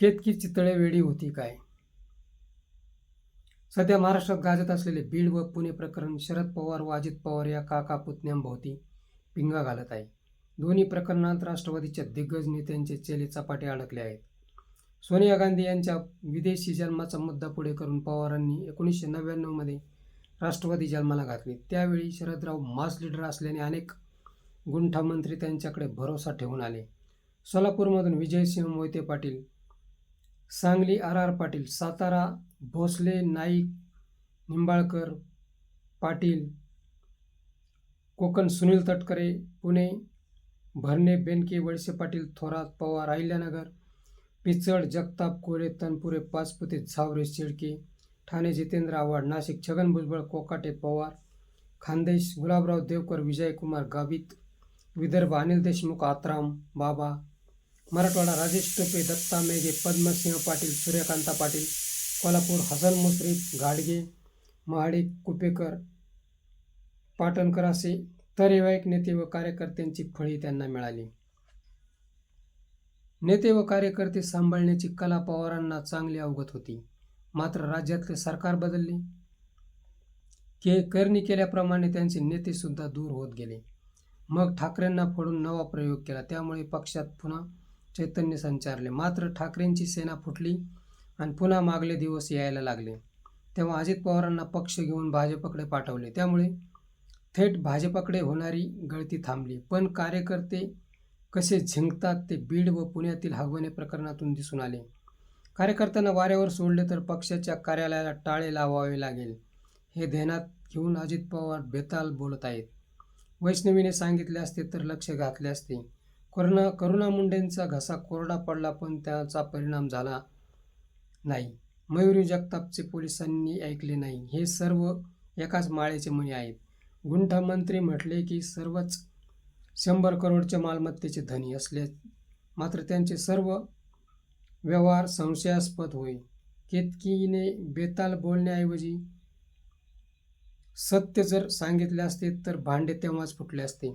केतकी चितळे वेळी होती काय? सध्या महाराष्ट्रात गाजत असलेले बीड व पुणे प्रकरण शरद पवार व अजित पवार या काका पुतण्यांभोवती पिंगा घालत आहे. दोन्ही प्रकरणात राष्ट्रवादीच्या दिग्गज नेत्यांचे चेले चपाटे अडकले आहेत. सोनिया गांधी यांच्या विदेशी जन्माचा मुद्दा पुढे करून पवारांनी एकोणीसशे नव्याण्णवमध्ये राष्ट्रवादी जन्माला घातली. त्यावेळी शरदराव मास लीडर असल्याने अनेक गुंठामंत्री त्यांच्याकडे भरोसा ठेवून आले. सोलापूरमधून विजयसिंह मोहिते पाटील सांगली आर आर पाटील सातारा भोसले नाईक निंबाळकर पाटील कोकण सुनील तटकरे पुणे भरणे बेनके वळसे पाटील थोरात पवार अहिल्यानगर पिचड जगताप कोळे तनपुरे पाचपुते झावरे शेळके ठाणे जितेंद्र आव्हाड नाशिक छगन भुजबळ कोकाटे पवार खानदेश गुलाबराव देवकर विजयकुमार गावित विदर्भ अनिल देशमुख आत्राम बाबा मराठवाडा राजेश टोपे दत्ता मेघे पद्मसिंह पाटील सूर्यकांता पाटील कोल्हापूर हसन मुश्रीफ गाडगे महाडे कुपेकर पाटणकर असे तरेवाईक नेते व कार्यकर्त्यांची फळी त्यांना मिळाली. नेते व कार्यकर्ते सांभाळण्याची कला पवारांना चांगली अवगत होती. मात्र राज्यातले सरकार बदलले. के करणी केल्याप्रमाणे त्यांचे नेतेसुद्धा दूर होत गेले. मग ठाकरेंना फोडून नवा प्रयोग केला. त्यामुळे पक्षात पुन्हा चैतन्य संचारले. मात्र ठाकरेंची सेना फुटली आणि पुन्हा मागले दिवस यायला लागले. तेव्हा अजित पवारांना पक्ष घेऊन भाजपकडे पाठवले. त्यामुळे थेट भाजपकडे होणारी गळती थांबली. पण कार्यकर्ते कसे झिंकतात ते बीड व पुण्यातील हगवणे प्रकरणातून दिसून आले. कार्यकर्त्यांना वाऱ्यावर सोडले तर पक्षाच्या कार्यालयाला टाळे लावावे लागेल हे ध्यानात घेऊन अजित पवार बेताल बोलत आहेत. वैष्णवीने सांगितले असते तर लक्ष घातले असते. करुणा करुणा मुंडेंचा घसा कोरडा पडला पण त्याचा परिणाम झाला नाही. मयुरी जगतापचे पोलिसांनी ऐकले नाही. हे सर्व एकाच माळेचे मणी आहेत. गुंठा मंत्री म्हटले की सर्वच शंभर करोडच्या मालमत्तेचे धनी असले मात्र त्यांचे सर्व व्यवहार संशयास्पद होय. केतकीने बेताल बोलण्याऐवजी सत्य जर सांगितले असते तर भांडे तेव्हाच फुटले असते.